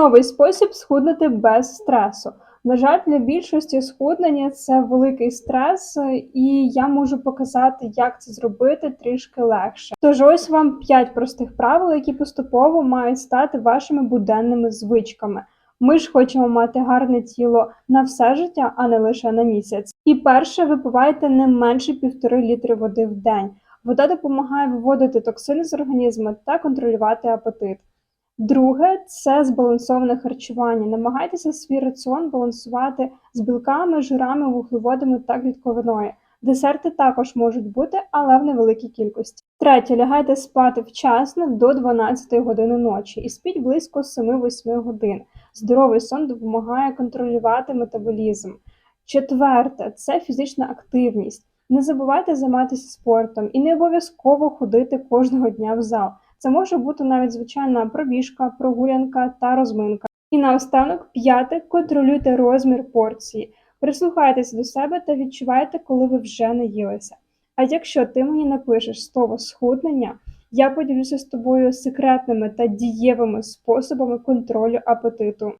Новий спосіб схуднути без стресу. На жаль, для більшості схуднення це великий стрес, і я можу показати, як це зробити трішки легше. Тож ось вам 5 простих правил, які поступово мають стати вашими буденними звичками. Ми ж хочемо мати гарне тіло на все життя, а не лише на місяць. І перше, випивайте не менше півтори літри води в день. Вода допомагає виводити токсини з організму та контролювати апетит. Друге це збалансоване харчування. Намагайтеся свій раціон балансувати з білками, жирами, вуглеводами та клітковиною. Десерти також можуть бути, але в невеликій кількості. Третє, лягайте спати вчасно до 12 години ночі і спіть близько 7-8 годин. Здоровий сон допомагає контролювати метаболізм. Четверте це фізична активність. Не забувайте займатися спортом і не обов'язково ходити кожного дня в зал. Це може бути навіть звичайна пробіжка, прогулянка та розминка. І наостанок, п'яте, контролюйте розмір порції. Прислухайтеся до себе та відчувайте, коли ви вже наїлися. А якщо ти мені напишеш слово схуднення, я поділюся з тобою секретними та дієвими способами контролю апетиту.